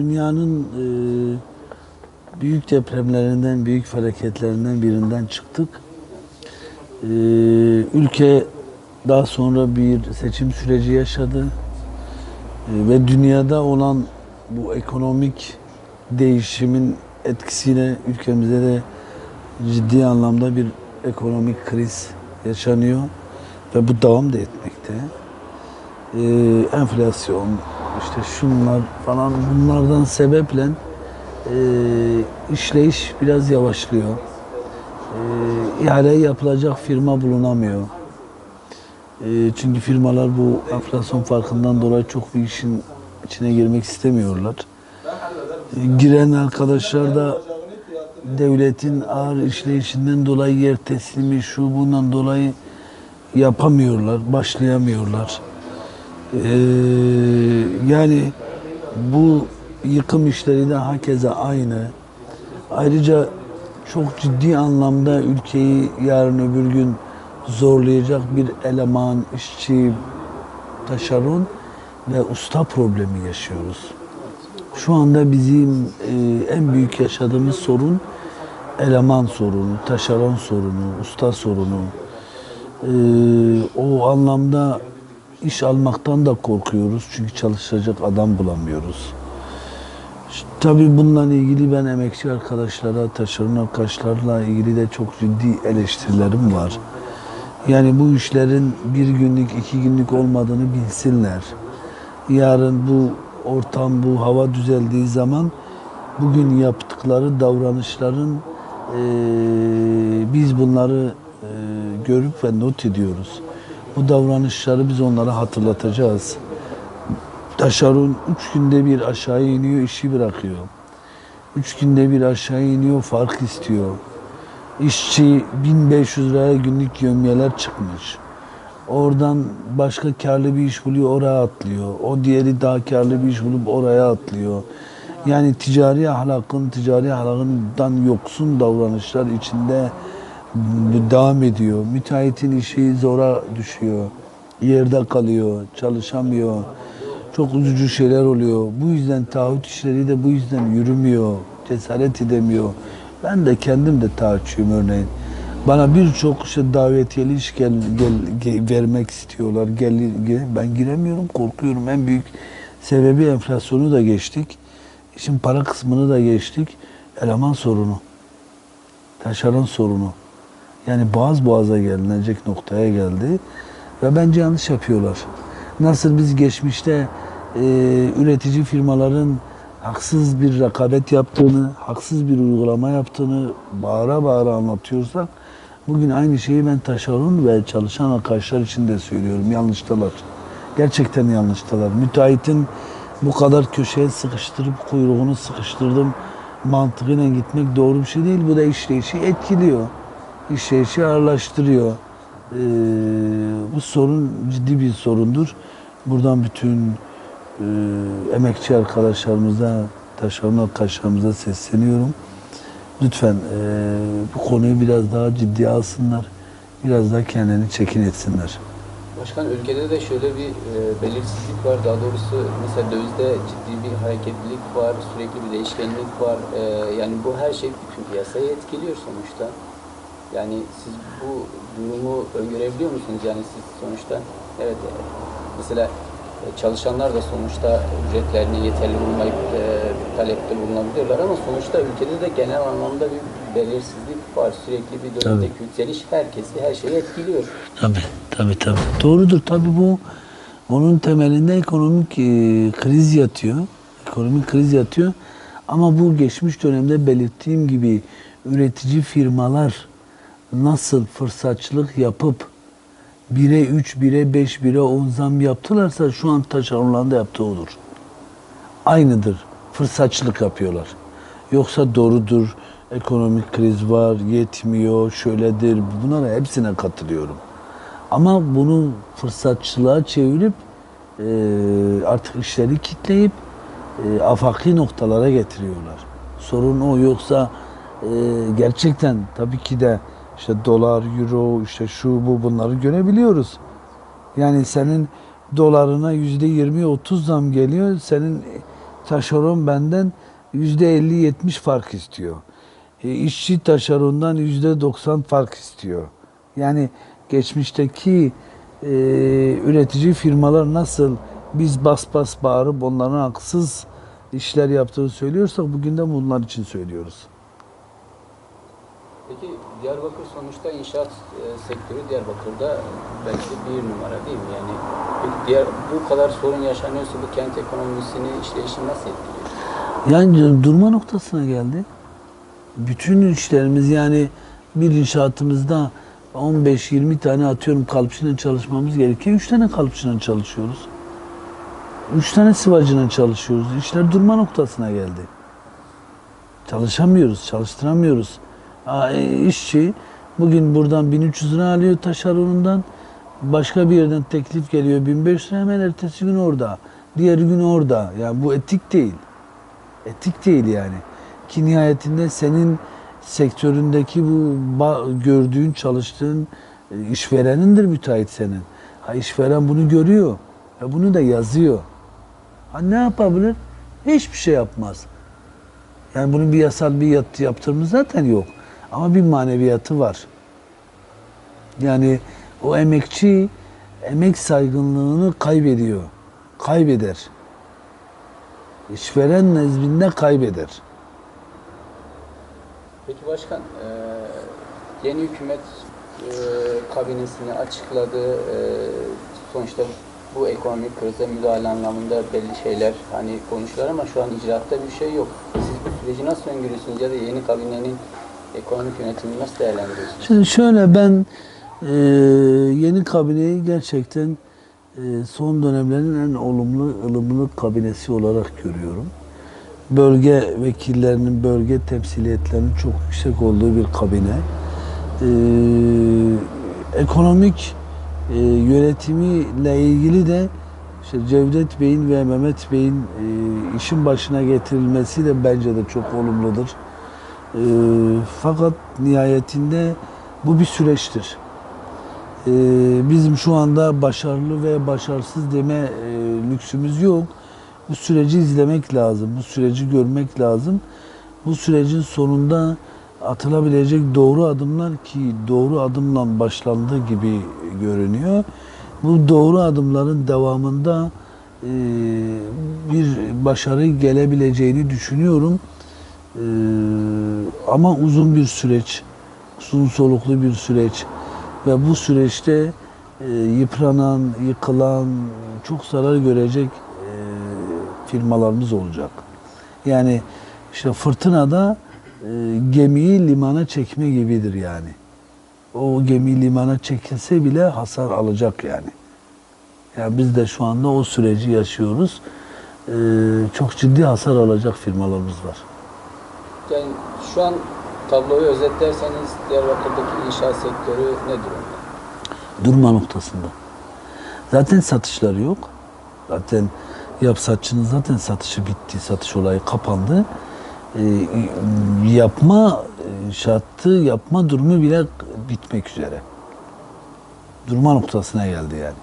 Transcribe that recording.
dünyanın e, büyük depremlerinden, büyük felaketlerinden birinden çıktık. E, ülke daha sonra bir seçim süreci yaşadı. E, ve dünyada olan bu ekonomik değişimin etkisiyle ülkemizde de ciddi anlamda bir ekonomik kriz yaşanıyor ve bu devam da etmekte. Ee, enflasyon, işte şunlar falan bunlardan sebeple e, işleyiş biraz yavaşlıyor. E, ihale yapılacak firma bulunamıyor. E, çünkü firmalar bu enflasyon farkından dolayı çok bir işin içine girmek istemiyorlar. E, giren arkadaşlar da devletin ağır işleyişinden dolayı yer teslimi şu bundan dolayı yapamıyorlar, başlayamıyorlar. Ee, yani bu yıkım işleri de hakeza aynı. Ayrıca çok ciddi anlamda ülkeyi yarın öbür gün zorlayacak bir eleman, işçi, taşeron ve usta problemi yaşıyoruz. Şu anda bizim e, en büyük yaşadığımız sorun eleman sorunu, taşeron sorunu, usta sorunu. E, o anlamda iş almaktan da korkuyoruz çünkü çalışacak adam bulamıyoruz. Tabii bununla ilgili ben emekçi arkadaşlara, taşeron arkadaşlarla ilgili de çok ciddi eleştirilerim var. Yani bu işlerin bir günlük, iki günlük olmadığını bilsinler. Yarın bu ortam, bu hava düzeldiği zaman bugün yaptıkları davranışların eee, biz bunları eee, görüp ve not ediyoruz. Bu davranışları biz onlara hatırlatacağız. Taşeron üç günde bir aşağı iniyor, işi bırakıyor. Üç günde bir aşağı iniyor, fark istiyor. İşçi 1500 liraya günlük yömyeler çıkmış. Oradan başka karlı bir iş buluyor, oraya atlıyor. O diğeri daha karlı bir iş bulup oraya atlıyor. Yani ticari ahlakın, ticari ahlakından yoksun davranışlar içinde devam ediyor. Müteahhitin işi zora düşüyor. Yerde kalıyor, çalışamıyor. Çok üzücü şeyler oluyor. Bu yüzden taahhüt işleri de bu yüzden yürümüyor. Cesaret edemiyor. Ben de kendim de taahhütçüyüm örneğin. Bana birçok işte davetiyeli iş gel, gel, ge- vermek istiyorlar. Gel, gel- ben giremiyorum, korkuyorum. En büyük sebebi enflasyonu da geçtik. İşin para kısmını da geçtik. Eleman sorunu. Taşeron sorunu. Yani boğaz boğaza gelinecek noktaya geldi. Ve bence yanlış yapıyorlar. Nasıl biz geçmişte e, üretici firmaların haksız bir rekabet yaptığını, haksız bir uygulama yaptığını bağıra bağıra anlatıyorsak bugün aynı şeyi ben taşeron ve çalışan arkadaşlar için de söylüyorum. Yanlıştalar. Gerçekten yanlıştalar. Müteahhitin bu kadar köşeye sıkıştırıp kuyruğunu sıkıştırdım mantığıyla gitmek doğru bir şey değil. Bu da işleyişi etkiliyor. İşleyişi ağırlaştırıyor. Ee, bu sorun ciddi bir sorundur. Buradan bütün e, emekçi arkadaşlarımıza, taşeron arkadaşlarımıza sesleniyorum. Lütfen e, bu konuyu biraz daha ciddiye alsınlar. Biraz daha kendini çekin etsinler. Başkan ülkede de şöyle bir e, belirsizlik var. Daha doğrusu mesela dövizde ciddi bir hareketlilik var, sürekli bir değişkenlik var. E, yani bu her şey bütün piyasayı etkiliyor sonuçta. Yani siz bu durumu öngörebiliyor musunuz? Yani siz sonuçta evet mesela e, çalışanlar da sonuçta ücretlerini yeterli bulmayıp e, talepte bulunabiliyorlar ama sonuçta ülkede de genel anlamda bir belirsizlik var. Sürekli bir dönemdeki yükseliş herkesi, her şeyi etkiliyor. Tabii, tabii, tabii. Doğrudur. Tabii bu bunun temelinde ekonomik e, kriz yatıyor. Ekonomik kriz yatıyor. Ama bu geçmiş dönemde belirttiğim gibi üretici firmalar nasıl fırsatçılık yapıp 1'e 3, 1'e 5, 1'e 10 zam yaptılarsa şu an taşeronlarda yaptığı odur. Aynıdır. Fırsatçılık yapıyorlar. Yoksa doğrudur. Ekonomik kriz var, yetmiyor, şöyledir. Bunlara hepsine katılıyorum. Ama bunu fırsatçılığa çevirip e, artık işleri kitleyip e, afaki noktalara getiriyorlar. Sorun o yoksa e, gerçekten tabii ki de işte dolar, euro, işte şu bu bunları görebiliyoruz. Yani senin dolarına yüzde yirmi otuz zam geliyor. Senin taşeron benden yüzde 50-70 fark istiyor. E, işçi taşerondan yüzde 90 fark istiyor. Yani geçmişteki e, üretici firmalar nasıl biz bas bas bağırıp onların haksız işler yaptığını söylüyorsak bugün de bunlar için söylüyoruz. Peki Diyarbakır sonuçta inşaat e, sektörü Diyarbakır'da belki bir numara değil mi? Yani diğer, bu kadar sorun yaşanıyorsa bu kent ekonomisini, işleyişini nasıl etkiliyor? Yani durma noktasına geldi. Bütün işlerimiz yani bir inşaatımızda 15-20 tane atıyorum kalıpçıyla çalışmamız gerekiyor. 3 tane kalıpçıyla çalışıyoruz. 3 tane sıvacıyla çalışıyoruz. İşler durma noktasına geldi. Çalışamıyoruz, çalıştıramıyoruz. E, işçi bugün buradan 1300 lira alıyor taşeronundan. Başka bir yerden teklif geliyor 1500 lira hemen ertesi gün orada. Diğer gün orada. Yani bu etik değil. Etik değil yani. Ki nihayetinde senin sektöründeki bu gördüğün, çalıştığın e, işverenindir müteahhit senin. Ha işveren bunu görüyor. Ve bunu da yazıyor. Ha ne yapabilir? Hiçbir şey yapmaz. Yani bunun bir yasal bir yaptırımı zaten yok. Ama bir maneviyatı var. Yani o emekçi emek saygınlığını kaybediyor. Kaybeder. İşveren nezdinde kaybeder. Peki başkan, e, yeni hükümet e, kabinesini açıkladı. E, sonuçta bu ekonomik krize müdahale anlamında belli şeyler hani konuşular ama şu an icraatta bir şey yok. Siz bu süreci nasıl öngörüyorsunuz ya da yeni kabinenin ekonomik yönetimini nasıl değerlendiriyorsunuz? Şimdi şöyle ben e, yeni kabineyi gerçekten e, son dönemlerin en olumlu, ılımlı kabinesi olarak görüyorum. Bölge vekillerinin, bölge temsiliyetlerinin çok yüksek olduğu bir kabine. E, ekonomik e, yönetimiyle ilgili de işte Cevdet Bey'in ve Mehmet Bey'in e, işin başına getirilmesi de bence de çok olumludur. E, fakat nihayetinde bu bir süreçtir. E, bizim şu anda başarılı ve başarısız deme e, lüksümüz yok. Bu süreci izlemek lazım, bu süreci görmek lazım. Bu sürecin sonunda atılabilecek doğru adımlar ki doğru adımla başlandığı gibi görünüyor. Bu doğru adımların devamında e, bir başarı gelebileceğini düşünüyorum. Ee, ama uzun bir süreç, uzun soluklu bir süreç ve bu süreçte e, yıpranan, yıkılan, çok zarar görecek e, firmalarımız olacak. Yani işte fırtınada e, gemiyi limana çekme gibidir yani. O gemi limana çekilse bile hasar alacak yani. Yani biz de şu anda o süreci yaşıyoruz. E, çok ciddi hasar alacak firmalarımız var. Yani şu an tabloyu özetlerseniz Diyarbakır'daki inşaat sektörü ne durumda? durma noktasında. Zaten satışları yok. Zaten yapsatçının zaten satışı bitti, satış olayı kapandı. Ee, yapma şartı, yapma durumu bile bitmek üzere. Durma noktasına geldi yani.